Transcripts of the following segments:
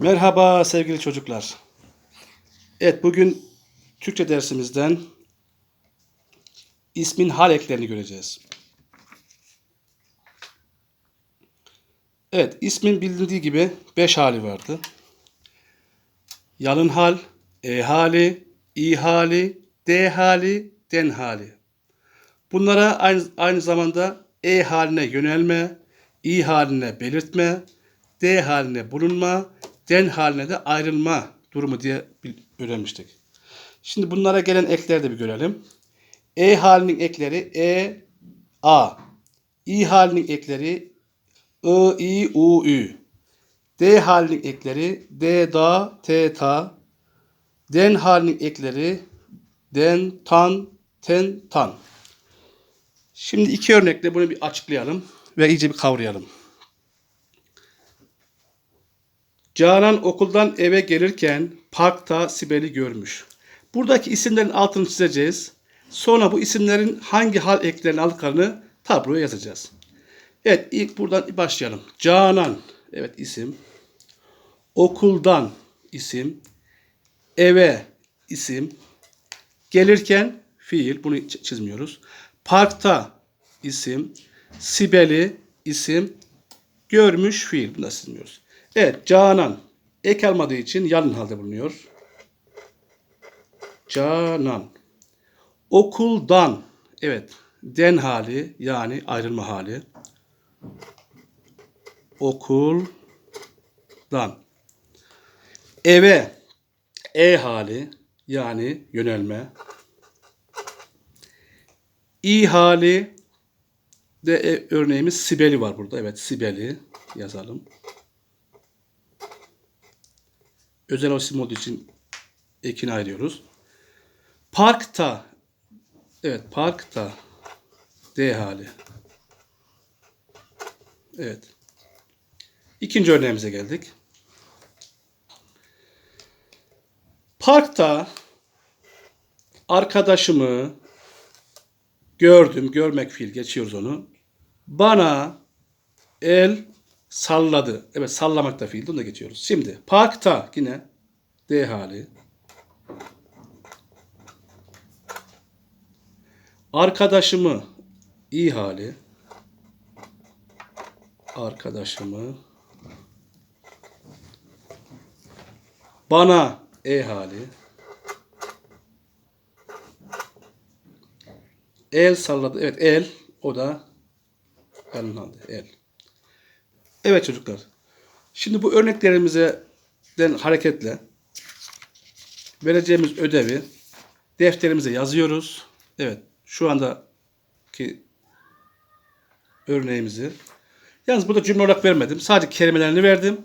Merhaba sevgili çocuklar. Evet bugün Türkçe dersimizden ismin hal eklerini göreceğiz. Evet ismin bilindiği gibi 5 hali vardı. Yalın hal, e hali, i hali, d hali, den hali. Bunlara aynı, aynı zamanda e haline yönelme, i haline belirtme, d haline bulunma, den haline de ayrılma durumu diye öğrenmiştik. Şimdi bunlara gelen ekleri de bir görelim. E halinin ekleri e, a. i halinin ekleri I, I, U, Ü. D halinin ekleri D, da, T, ta. Den halinin ekleri den, tan, ten, tan. Şimdi iki örnekle bunu bir açıklayalım ve iyice bir kavrayalım. Canan okuldan eve gelirken parkta Sibel'i görmüş. Buradaki isimlerin altını çizeceğiz. Sonra bu isimlerin hangi hal eklerini aldıklarını tabloya yazacağız. Evet ilk buradan başlayalım. Canan evet isim. Okuldan isim. Eve isim. Gelirken fiil bunu çizmiyoruz. Parkta isim. Sibel'i isim. Görmüş fiil bunu da çizmiyoruz. Evet Canan ek almadığı için yalın halde bulunuyor. Canan. Okuldan evet den hali yani ayrılma hali. Okuldan. Eve e hali yani yönelme. İ hali de e, örneğimiz Sibel'i var burada. Evet Sibel'i yazalım. Özel isim olduğu için ekini ayırıyoruz. Parkta evet parkta D hali. Evet. İkinci örneğimize geldik. Parkta arkadaşımı gördüm. Görmek fiil geçiyoruz onu. Bana el salladı. Evet sallamak da fiil. Onu da geçiyoruz. Şimdi parkta yine D hali. Arkadaşımı i hali. Arkadaşımı bana e hali. El salladı. Evet el. O da halde. El. Evet çocuklar. Şimdi bu örneklerimizden hareketle vereceğimiz ödevi defterimize yazıyoruz. Evet. Şu andaki örneğimizi. Yalnız burada cümle olarak vermedim. Sadece kelimelerini verdim.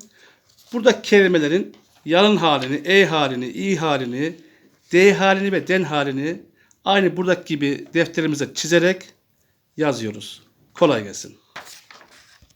Burada kelimelerin yalın halini, e halini, i halini, d halini ve den halini aynı buradaki gibi defterimize çizerek yazıyoruz. Kolay gelsin.